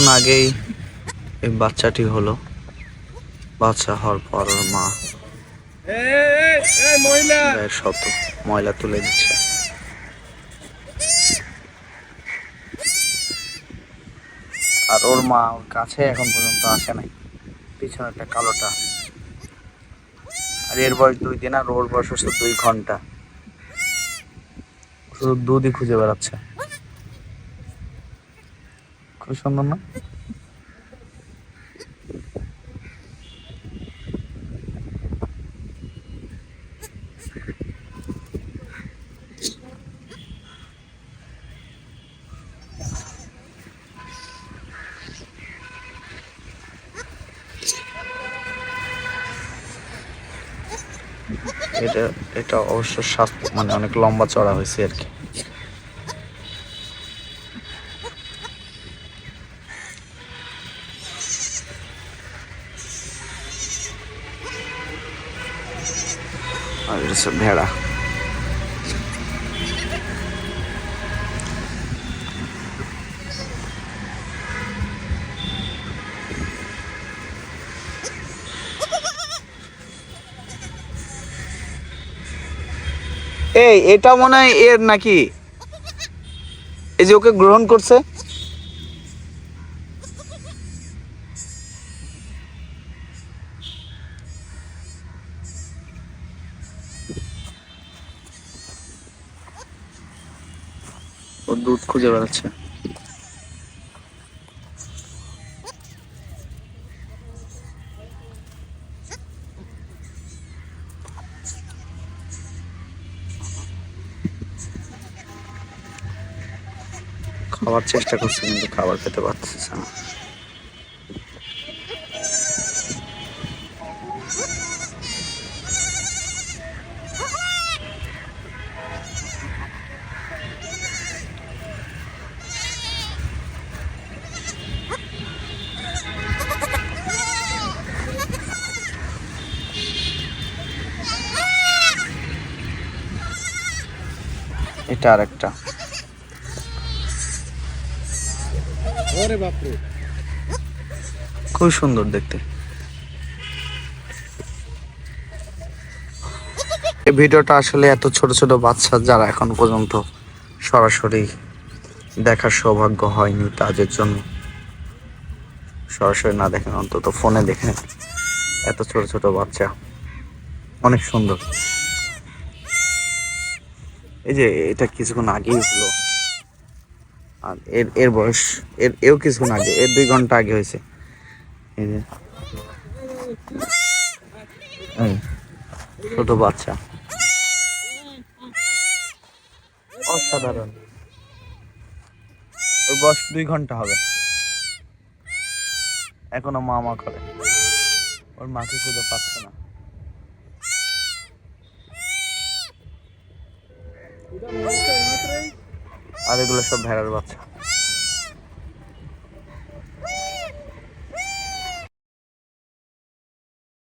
কিছুক্ষণ আগেই এই বাচ্চাটি হলো। বাচ্চা হওয়ার পর ওর মা শব্দ, ময়লা তুলে দিচ্ছে। আর ওর মা ওর কাছে এখন পর্যন্ত আসে নাই। পিছনে একটা কালোটা আর এর বয়স দুই দিন আর ওর বয়স হচ্ছে দুই ঘণ্টা। শুধু দুধই খুঁজে বেড়াচ্ছে। খুব সুন্দর না? এটা এটা অবশ্য স্বাস্থ্য মানে অনেক লম্বা চড়া হয়েছে আর কি। আর হচ্ছে ভেড়া। এই এটা মনে হয় এর নাকি? এই যে ওকে গ্রহণ করছে। ও দুধ খুঁজে বেড়াচ্ছে। খাওয়ার চেষ্টা করছে কিন্তু খাবার খেতে পারতেছে না। এটা আর একটা খুব সুন্দর দেখতে। এই ভিডিওটা আসলে এত ছোট ছোট বাচ্চা যারা এখন পর্যন্ত সরাসরি দেখার সৌভাগ্য হয়নি তাদের জন্য। সরাসরি না দেখেন অন্তত ফোনে দেখেন। এত ছোট ছোট বাচ্চা। অনেক সুন্দর। এই যে এটা কিছুক্ষণ আগেই হলো। আর এর এর বয়স, এর, এও কিছুক্ষণ আগে, এর দুই ঘণ্টা আগে হয়েছে। এই যে। ছোট বাচ্চা। অসাধারণ। ওর বয়স দুই ঘণ্টা হবে। এখনও মা মা করে। ওর মাকে খুঁজে পাচ্ছে না। আর এগুলো সব ভেড়ার বাচ্চা।